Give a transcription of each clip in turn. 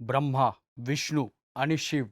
ब्रह्मा विष्णू आणि शिव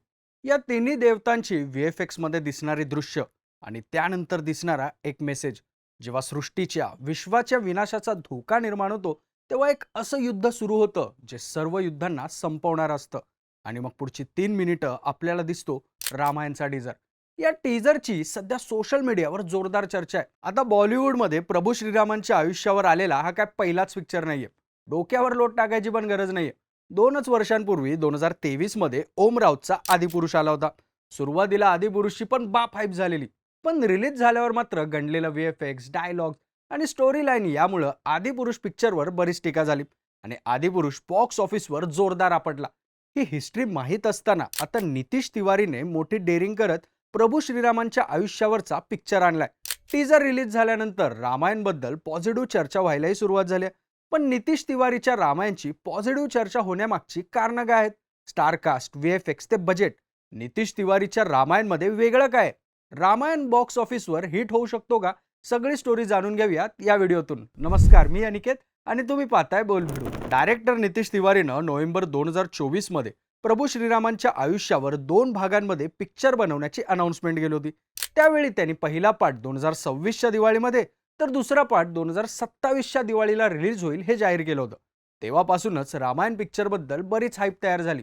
या तिन्ही देवतांची व्ही एफ एक्समध्ये दिसणारी दृश्य आणि त्यानंतर दिसणारा एक मेसेज जेव्हा सृष्टीच्या विश्वाच्या विनाशाचा धोका निर्माण होतो तेव्हा एक असं युद्ध सुरू होतं जे सर्व युद्धांना संपवणार असतं. आणि मग पुढची तीन मिनिटं आपल्याला दिसतो रामायणचा डीझर या टीझरची सध्या सोशल मीडियावर जोरदार चर्चा आहे. आता बॉलिवूडमध्ये प्रभू श्रीरामांच्या आयुष्यावर आलेला हा काय पहिलाच पिक्चर नाहीये. डोक्यावर लोट टाकायची पण गरज नाहीये. दोनच वर्षांपूर्वी दोन हजार तेवीसमध्ये ओम राऊतचा आदिपुरुष आला होता. सुरुवातीला आदिपुरुषची पण बाप हाईप झालेली. पण रिलीज झाल्यावर मात्र गणलेलं व्ही एफ एक्स डायलॉग आणि स्टोरी लाईन यामुळं आदिपुरुष पिक्चरवर बरीच टीका झाली आणि आदिपुरुष बॉक्स ऑफिसवर जोरदार आपटला. ही हिस्ट्री माहीत असताना आता नितीश तिवारीने मोठी डेअरिंग करत प्रभू श्रीरामांच्या आयुष्यावरचा पिक्चर आणलाय. टीजर रिलीज झाल्यानंतर रामायणबद्दल पॉझिटिव्ह चर्चा व्हायलाही सुरुवात झाली पण नितीश तिवारीच्या रामायणची पॉझिटिव्ह चर्चा होण्यामागची कारणं काय आहेत? Star cast V F X ते बजेट नितीश तिवारीच्या रामायणमध्ये वेगळं काय? रामायण बॉक्स ऑफिसवर हिट होऊ शकतो का? सगळी स्टोरी जाणून घेऊयात या व्हिडिओतून. नमस्कार मी अनिकेत आणि तुम्ही पाहताय बोल भिडू डायरेक्टर नितीश तिवारीनं नोव्हेंबर दोन हजार चोवीसमध्ये प्रभू श्रीरामांच्या आयुष्यावर दोन भागांमध्ये पिक्चर बनवण्याची अनाउन्समेंट केली होती. त्यावेळी त्यांनी पहिला पार्ट दोन हजार सव्वीसच्या दिवाळीमध्ये तर दुसरा पार्ट दोन हजार सत्तावीसच्या दिवाळीला रिलीज होईल हे जाहीर केलं होतं. तेव्हापासूनच रामायण पिक्चरबद्दल बरीच हाईप तयार झाली.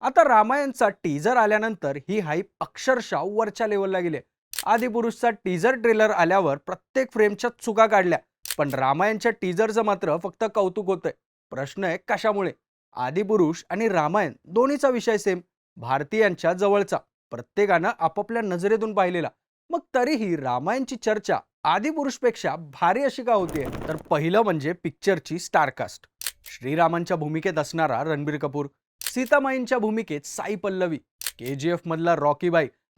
आता रामायणचा टीझर आल्यानंतर ही हाईप अक्षरशः वरच्या लेवलला गेली आदिपुरुषचा टीझर ट्रेलर आल्यावर प्रत्येक फ्रेमच्या चुका काढल्या. पण रामायणच्या टीझरचं मात्र फक्त कौतुक होतंय. प्रश्न आहे कशामुळे? आदिपुरुष आणि रामायण दोन्हीचा विषय सेम भारतीयांच्या जवळचा. प्रत्येकानं आपापल्या नजरेतून पाहिलेला. मग तरीही रामायणची चर्चा आदिपुरुषपेक्षा भारी अशी का होतीये तर पहिलं म्हणजे पिक्चरची स्टारकास्ट. श्रीरामांच्या भूमिकेत असणारा रणबीर कपूर सीतामाईंच्या भूमिकेत Sai Pallavi K G F मधला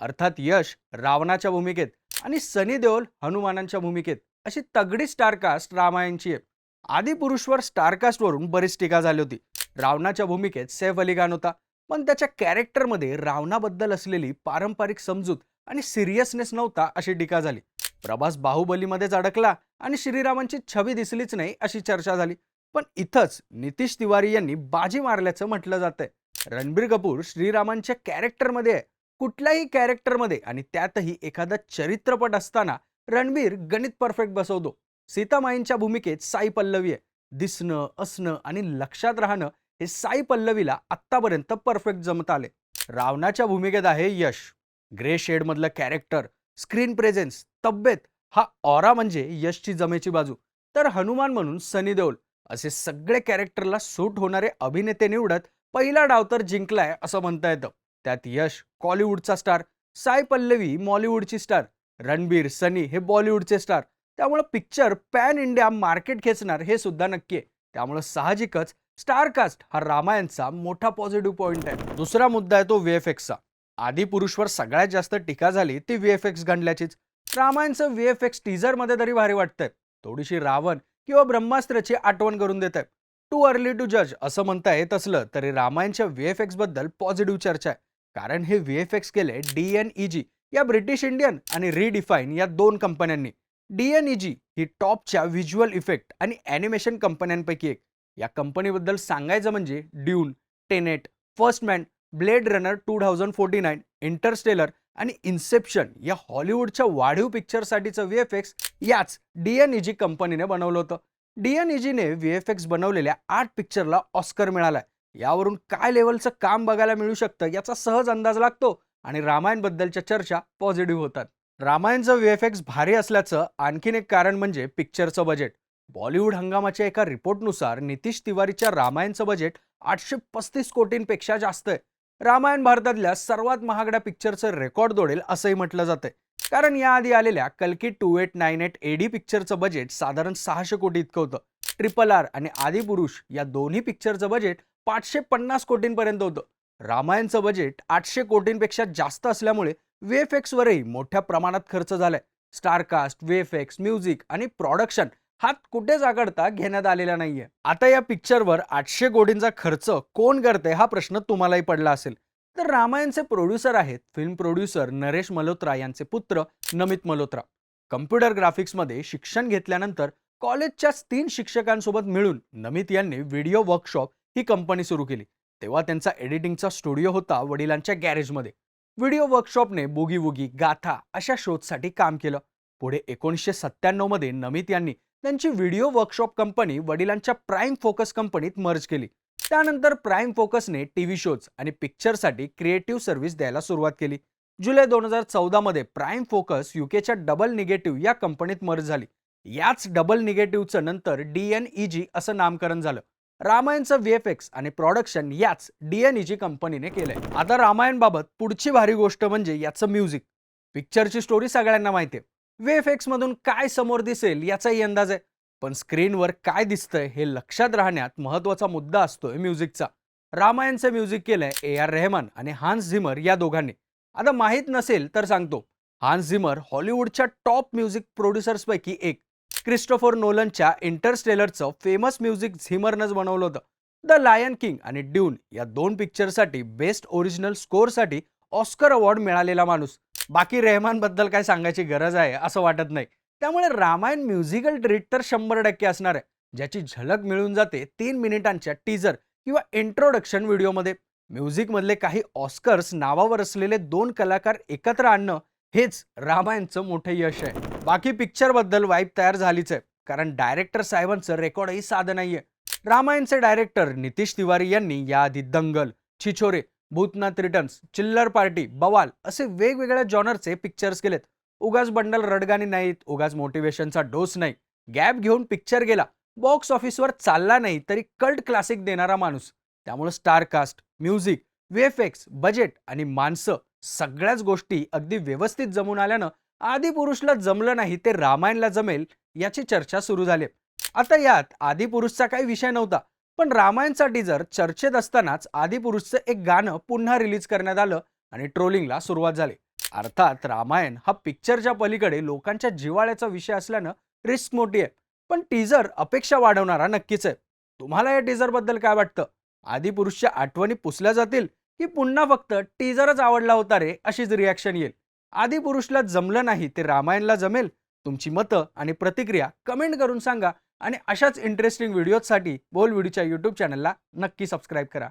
अर्थात यश रावणाच्या भूमिकेत आणि सनी देओल हनुमानांच्या भूमिकेत अशी तगडी स्टारकास्ट रामायणची आहे. आदिपुरुषवर स्टारकास्टवरून बरीच टीका झाली होती. रावणाच्या भूमिकेत सैफ अली खान होता पण त्याच्या कॅरेक्टरमध्ये रावणाबद्दल असलेली पारंपरिक समजूत आणि सिरियसनेस नव्हता अशी टीका झाली. प्रभास बाहुबलीमध्येच अडकला आणि श्रीरामांची छवी दिसलीच नाही अशी चर्चा झाली. पण इथंच नितीश तिवारी यांनी बाजी मारल्याचं म्हटलं जातंय. रणबीर कपूर श्रीरामांच्या कॅरेक्टरमध्ये आहे. कुठल्याही कॅरेक्टरमध्ये आणि त्यातही एखादा चरित्रपट असताना रणबीर गणित परफेक्ट बसवतो. सीतामाईंच्या भूमिकेत साई पल्लवी आहे. दिसणं असणं आणि लक्षात राहणं हे साई पल्लवीला आत्तापर्यंत परफेक्ट जमत आले. रावणाच्या भूमिकेत आहे यश. ग्रे शेडमधलं कॅरेक्टर स्क्रीन प्रेझेन्स तब्येत हा ऑरा म्हणजे यशची जमेची बाजू. तर हनुमान म्हणून सनी देओल. असे सगळे कॅरेक्टरला सूट होणारे अभिनेते निवडत पहिला डाव तर जिंकलाय असं म्हणता येतं. त्यात यश कॉलिवूडचा स्टार साई पल्लवी मॉलिवूडची स्टार रणबीर सनी हे बॉलिवूडचे स्टार. त्यामुळं पिक्चर पॅन इंडिया मार्केट खेचणार हे सुद्धा नक्की आहे. त्यामुळं साहजिकच स्टारकास्ट हा रामायणचा मोठा पॉझिटिव्ह पॉईंट आहे. दुसरा मुद्दा आहे तो व्ही एफ एक्सचा. आदिपुरुषवर सगळ्यात जास्त टीका झाली ती व्ही एफ एक्स गणल्याचीच. रामायणचं व्ही एफ एक्स टीझरमध्ये तरी भारी वाटतंय. थोडीशी रावण किंवा ब्रह्मास्त्राची आठवण करून देत आहे टू अर्ली टू जज असं म्हणता येत असलं तरी रामायणच्या व्ही एफ एक्सबद्दल पॉझिटिव्ह चर्चा आहे. कारण हे व्ही एफ एक्स केले डी एन ई जी या ब्रिटिश इंडियन आणि रिडिफाईन या दोन कंपन्यांनी डी एन ई जी ही टॉपच्या व्हिज्युअल इफेक्ट आणि ॲनिमेशन कंपन्यांपैकी एक. या कंपनीबद्दल सांगायचं म्हणजे Dune Tenet First Man Blade Runner two thousand forty nine Interstellar आणि इन्सेप्शन या हॉलिवूडच्या वाढीव पिक्चरसाठीचं व्ही एफ एक्स याच डी एन ई जी कंपनीने बनवलं होतं. डी एन ई जीने व्ही एफ एक्स बनवलेल्या आठ पिक्चरला ऑस्कर मिळालाय. यावरून काय लेवलचं काम बघायला मिळू शकतं याचा सहज अंदाज लागतो आणि रामायणबद्दलच्या चर्चा पॉझिटिव्ह होतात. रामायणचं व्ही एफ एक्स भारी असल्याचं आणखीन एक कारण म्हणजे पिक्चरचं बजेट. बॉलिवूड हंगामाच्या एका रिपोर्टनुसार नितीश तिवारीच्या रामायणचं बजेट आठशे पस्तीस कोटींपेक्षा जास्त आहे. रामायण भारतातल्या सर्वात महागड्या पिक्चरचं रेकॉर्ड दोडेल असंही म्हटलं जातंय. कारण याआधी आलेल्या कल्की two eight nine eight AD पिक्चरचं बजेट साधारण सहाशे कोटी इतकं होतं. ट्रिपल आर आणि आदिपुरुष या दोन्ही पिक्चरचं बजेट पाचशे पन्नास कोटींपर्यंत होतं. रामायणचं बजेट आठशे कोटींपेक्षा जास्त असल्यामुळे वेफ एक्सवरही मोठ्या प्रमाणात खर्च झालाय. Star cast V F X music आणि प्रॉडक्शन हात कुठेच आकडता घेण्यात आलेला नाहीये. आता या पिक्चरवर आठशे कोटींचा खर्च कोण करते हा प्रश्न तुम्हालाही पडला असेल. तर रामायणचे प्रोड्युसर आहेत फिल्म प्रोड्युसर नरेश मल्होत्रा यांचे पुत्र नमित मल्होत्रा. कम्प्युटर ग्राफिक्समध्ये शिक्षण घेतल्यानंतर कॉलेजच्याच तीन शिक्षकांसोबत मिळून नमित यांनी व्हिडिओ वर्कशॉप ही कंपनी सुरू केली. तेव्हा त्यांचा एडिटिंगचा स्टुडिओ होता वडिलांच्या गॅरेजमध्ये व्हिडिओ वर्कशॉपने बुगी वुगी गाथा अशा शोधसाठी काम केलं. पुढे एकोणीसशे सत्त्याण्णवमध्ये नमित यांनी त्यांची व्हिडिओ वर्कशॉप कंपनी वडिलांच्या प्राईम फोकस कंपनीत मर्ज केली. त्यानंतर प्राईम फोकसने टीव्ही शोज आणि पिक्चरसाठी क्रिएटिव्ह सर्व्हिस द्यायला सुरुवात केली. जुलै दोन हजार चौदामध्ये प्राईम फोकस युकेच्या डबल निगेटिव्ह या कंपनीत मर्ज झाली. याच डबल निगेटिव्हचं नंतर डी एन ई जी असं नामकरण झालं. रामायणचं व्ही एफ एक्स आणि प्रॉडक्शन याच डी एन ईजी कंपनीने केलंय. आता रामायणबाबत पुढची भारी गोष्ट म्हणजे याचं म्युझिक पिक्चरची स्टोरी सगळ्यांना माहिती आहे वेफ मधून काय समोर दिसेल याचाही अंदाज आहे. पण स्क्रीनवर काय दिसतंय हे लक्षात राहण्यात महत्त्वाचा मुद्दा असतोय म्युझिकचा. रामायणचं म्युझिक केलंय ए आर रेहमान आणि हान्स झिमर या दोघांनी. आता माहीत नसेल तर सांगतो. हान्स झिमर हॉलिवूडच्या टॉप म्युझिक प्रोड्युसर्सपैकी एक. क्रिस्टोफर नोलनच्या इंटरस्टेलरचं फेमस म्युझिक झिमरनंच बनवलं होतं. द लायन किंग आणि ड्यून या दोन पिक्चरसाठी बेस्ट ओरिजिनल स्कोअरसाठी ऑस्कर अवॉर्ड मिळालेला माणूस. बाकी रेहमानबद्दल काय सांगायची गरज आहे असं वाटत नाही. त्यामुळे रामायण म्युझिकल ट्रीट तर शंभर टक्के असणार आहे. ज्याची झलक मिळून जाते तीन मिनिटांच्या टीजर किंवा इंट्रोडक्शन व्हिडिओमध्ये. म्युझिकमधले काही ऑस्कर्स नावावर असलेले दोन कलाकार एकत्र आणणं हेच रामायणचं मोठं यश आहे. बाकी पिक्चरबद्दल वाईब तयार झालीच आहे. कारण डायरेक्टर साहेबांचं रेकॉर्डही साधं नाहीये. रामायणचे डायरेक्टर नितीश तिवारी यांनी याआधी Dangal Chhichhore Bhoothnath Returns Chillar Party Bawaal असे वेगवेगळ्या जॉनरचे पिक्चर्स केलेत. उगाच बंडल रडगाणी नाहीत उगाच मोटिवेशनचा डोस नाही. गॅप घेऊन पिक्चर गेला. बॉक्स ऑफिसवर चालला नाही तरी कल्ट क्लासिक देणारा माणूस. त्यामुळे star cast music VFX budget आणि माणसं सगळ्याच गोष्टी अगदी व्यवस्थित जमून आल्यानं आदिपुरुषला जमलं नाही ते रामायणला जमेल याची चर्चा सुरू झाली. आता यात आदिपुरुषचा काही विषय नव्हता. पण रामायणचा टीजर चर्चेत असतानाच आदिपुरुषचं एक गाणं पुन्हा रिलीज करण्यात आलं आणि ट्रोलिंगला सुरुवात झाली. अर्थात रामायण हा पिक्चरच्या पलीकडे लोकांच्या जिवाळ्याचा विषय असल्यानं रिस्क मोठी आहे. पण टीजर अपेक्षा वाढवणारा नक्कीच आहे. तुम्हाला या टीजरबद्दल काय वाटतं? आदिपुरुषच्या आठवणी पुसल्या जातील की पुन्हा फक्त टीजरच आवडला होता रे अशीच रिॲक्शन येईल? आदिपुरुषला जमलं नाही ते रामायणला जमेल? तुमची मतं आणि प्रतिक्रिया कमेंट करून सांगा. आणि अशाच इंटरेस्टिंग व्हिडिओजसाठी बोल व्हिडिओच्या यूट्यूब चॅनलला नक्की सबस्क्राईब करा.